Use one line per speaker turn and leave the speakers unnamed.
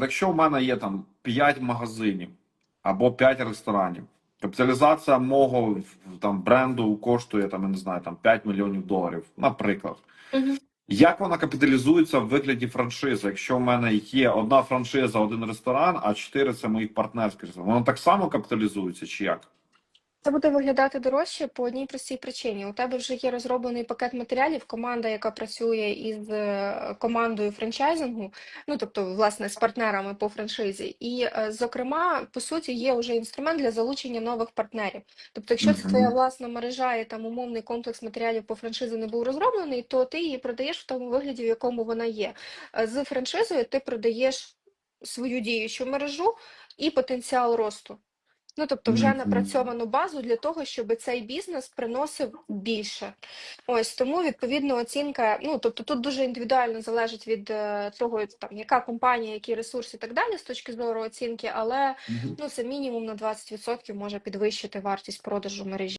якщо в мене є там 5 магазинів або 5 ресторанів, капіталізація мого там бренду коштує там, я не знаю, там 5 мільйонів доларів, наприклад.
Мгм.
Як вона капіталізується в вигляді франшизи? Якщо в мене є одна франшиза, один ресторан, а чотири це моїх партнерських ресторани, воно так само капіталізується чи як?
Це буде виглядати дорожче по одній простій причині. У тебе вже є розроблений пакет матеріалів, команда, яка працює із е, командою франчайзингу, ну тобто, власне, з партнерами по франшизі. І, е, зокрема, по суті, є вже інструмент для залучення нових партнерів. Тобто, якщо це твоя власна мережа і там умовний комплекс матеріалів по франшизі не був розроблений, то ти її продаєш в тому вигляді, в якому вона є. Е, З франшизою ти продаєш свою діючу мережу і потенціал росту. Ну, тобто вже напрацьовану базу для того, щоб цей бізнес приносив більше. Ось тому відповідно оцінка. Ну тобто тут дуже індивідуально залежить від е, того, там яка компанія, які ресурси і так далі з точки зору оцінки, але ну це мінімум на 20% може підвищити вартість продажу мережі.